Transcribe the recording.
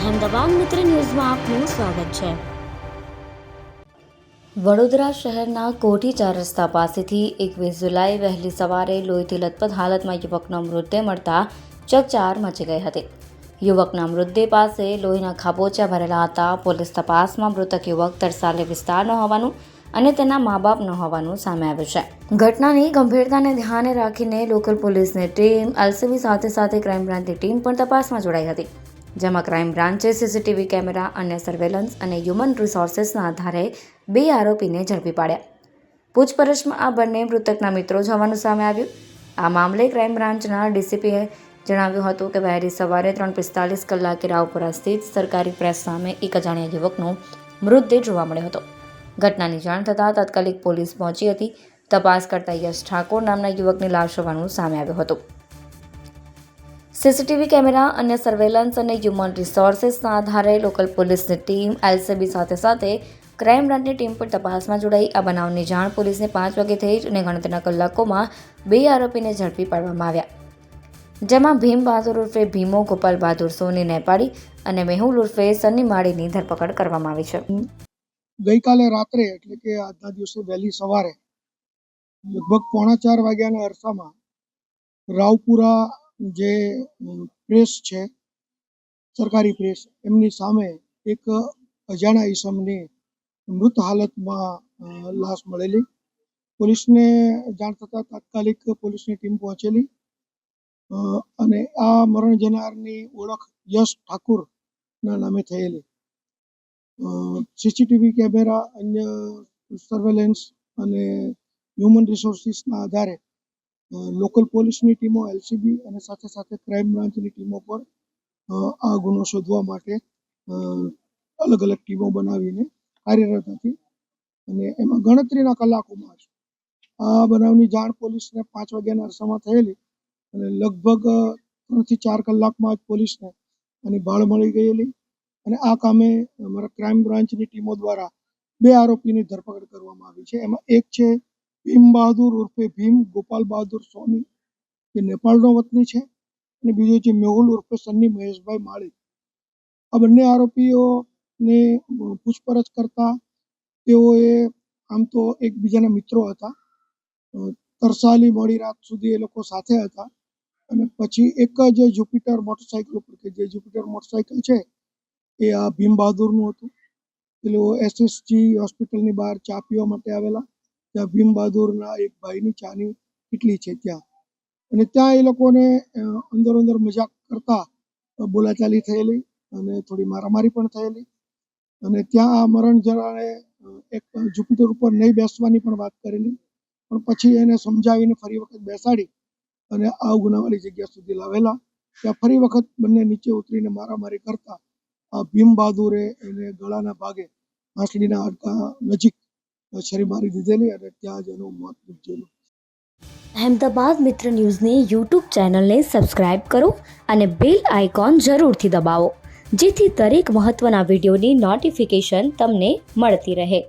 અહેમદાબાદ મિત્ર ન્યૂઝમાં આપનું સ્વાગત છે. વડોદરા શહેરના કોઠી ચાર રસ્તા પાસેથી એકવીસ જુલાઈ વહેલી સવારે લોહીથી લથપથ હાલતમાં યુવકનો મૃતદેહ મળતા ચકચાર મચી ગઈ હતી. યુવકના મૃતદેહ પાસે લોહીના ખાબોચા ભરેલા હતા. પોલીસ તપાસમાં મૃતક યુવક તરસાલે વિસ્તારનો હોવાનું અને તેના મા બાપ ન હોવાનું સામે આવ્યું છે. ઘટનાની ગંભીરતાને ધ્યાને રાખીને લોકલ પોલીસની ટીમ એલસીબી સાથે સાથે ક્રાઇમ બ્રાન્ચની ટીમ પણ તપાસમાં જોડાઈ હતી. જેમાં ક્રાઇમ બ્રાન્ચે સીસીટીવી કેમેરા અન્ય સર્વેલન્સ અને હ્યુમન રિસોર્સિસના આધારે બે આરોપીને ઝડપી પાડ્યા. પૂછપરછમાં આ બંને મૃતકના મિત્રો જ હોવાનું સામે આવ્યું. આ મામલે ક્રાઇમ બ્રાન્ચના ડીસીપીએ જણાવ્યું હતું કે વહેલી સવારે ત્રણ પિસ્તાલીસ કલાકે રાવપુરા સ્થિત સરકારી પ્રેસ સામે એક અજાણ્યા યુવકનો મૃતદેહ જોવા મળ્યો હતો. ઘટનાની જાણ થતાં તાત્કાલિક પોલીસ પહોંચી હતી. તપાસ કરતા યશ ઠાકોર નામના યુવકની લાશ હોવાનું સામે આવ્યું હતું. સીસીટીવી કેમેરા અને સર્વેલન્સ અને હ્યુમન રિસોર્સિસના આધારે લોકલ પોલીસની ટીમ એલસીબી સાથે સાથે ક્રાઇમ બ્રાન્ચની ટીમ પણ તપાસમાં જોડાઈ. આ બનાવની જાણ પોલીસને પાંચ વાગે થઈ અને ગણતરીના કલાકોમાં બે આરોપીને ઝડપી પાડવામાં આવ્યા. જેમાં ભીમ બહાદુર ઉર્ફે ભીમો, ગોપાલ બહાદુર, સોની નેપાળી અને મેહુલ ઉર્ફે સન્ની માળીની ધરપકડ કરવામાં આવી છે. ગઈકાલે રાત્રે, એટલે કે આજના દિવસે વહેલી સવારે, લગભગ પોણા ચાર વાગ્યાના અરસામાં રાવપુરા જે પ્રેસ છે, સરકારી પ્રેસ, એમની સામે એક અજાણા ઈસમની મૃત હાલતમાં લાશ મળેલી. પોલીસને જાણ થતાં તાત્કાલિક પોલીસની ટીમ પહોંચેલી. અને આ મરણ જનારની ઓળખ યશ ઠાકુરના નામે થયેલી. સીસીટીવી કેમેરા, અન્ય સર્વેલન્સ અને હ્યુમન રિસોર્સિસના આધારે લોકલ પોલીસની ટીમો, એલસીબી અને સાથે સાથે ક્રાઇમ બ્રાન્ચની ટીમો પર આ ગુનો શોધવા માટે અલગ અલગ ટીમો બનાવીને કાર્યરત હતી. અને એમાં ગણતરીના કલાકોમાં જ આ બનાવની જાણ પોલીસને પાંચ વાગ્યાના અરસામાં થયેલી અને લગભગ ત્રણથી ચાર કલાકમાં જ પોલીસને એની ભાળ મળી ગયેલી. અને આ કામે અમારા ક્રાઇમ બ્રાન્ચની ટીમો દ્વારા બે આરોપીની ધરપકડ કરવામાં આવી છે. એમાં એક છે ભીમ બહાદુર ઉર્ફે ભીમ ગોપાલ બહાદુર સ્વામી, જે નેપાળનો વતની છે, અને બીજો છે મેહુલ ઉર્ફે સન્ની મહેશભાઈ માળી. આ બંને આરોપીઓને પૂછપરછ કરતા તેઓએ આમ તો એકબીજાના મિત્રો હતા. તરસાલી મોડી રાત સુધી એ લોકો સાથે હતા. અને પછી એક જ જુપિટર મોટરસાઇકલ ઉપર કે જે જુપિટર મોટરસાઇકલ છે, એ આ ભીમ બહાદુરનું હતું. પેલું એસએસજી હોસ્પિટલની બહાર ચા પીવા માટે આવેલા. ત્યાં ભીમ બહાદુરના એક ભાઈની ચાની કેટલી છે ત્યાં. અને ત્યાં એ લોકોને અંદર અંદર મજાક કરતા બોલાચાલી થયેલી અને થોડી મારામારી પણ થયેલી. અને ત્યાં આ મરણ જરાને એક જુપિટર ઉપર નહીં બેસવાની પણ વાત કરેલી. પણ પછી એને સમજાવીને ફરી વખત બેસાડી અને આ ગુનાવાળી જગ્યા સુધી લાવેલા. ત્યાં ફરી વખત બંને નીચે ઉતરીને મારામારી કરતા. આ ભીમ બહાદુરે એને ગળાના ભાગે આંસળીના હાડકા નજીક છરી મારી દીધેલી અને ત્યાં જ એનું મોત નીપજેલું. અહેમદાબાદ મિત્ર ન્યૂઝની યુટ્યુબ ચેનલને સબસ્ક્રાઇબ કરો અને બેલ આઇકોન જરૂરથી દબાવો, જેથી દરેક મહત્ત્વના વિડીયોની નોટિફિકેશન તમને મળતી રહે.